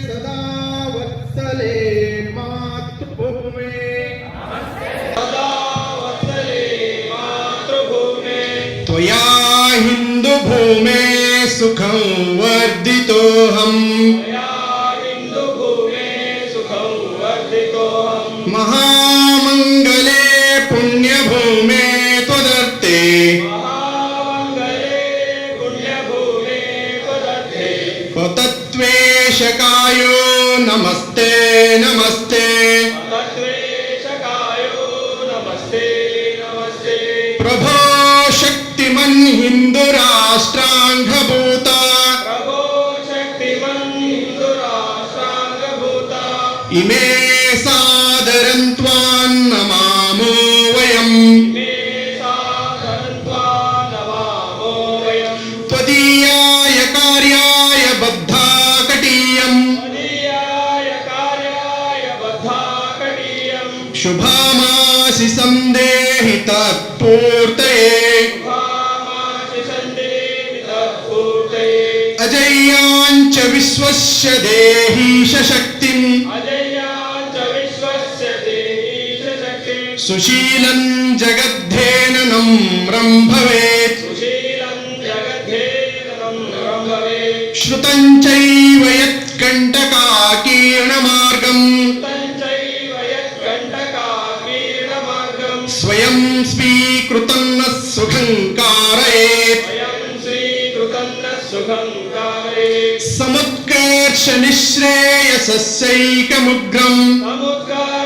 सदा वत्सले मातृभूमे। त्वया हिन्दुभूमे सुखं वर्धितोऽहम्। महामङ्गले पुण्यभूमे त्वदर्थे। त्वतत्त्वेशकायो नमस्ते नमस्ते। प्रभो शक्तिमन् हिन्दुराष्ट्राङ्गभूता। इमे सादरं शुभामासि सन्देहि तत्पूर्तये अजय्याञ्च विश्वस्य देहि शक्तिम् सुशीलं जगद्धेननं भवेत् श्रुतं चैव స్వయం స్వీకృతం సుఖం కారే సముత్కర్ష నిశ్రేయసైకముగ్రం సముత్కర్ష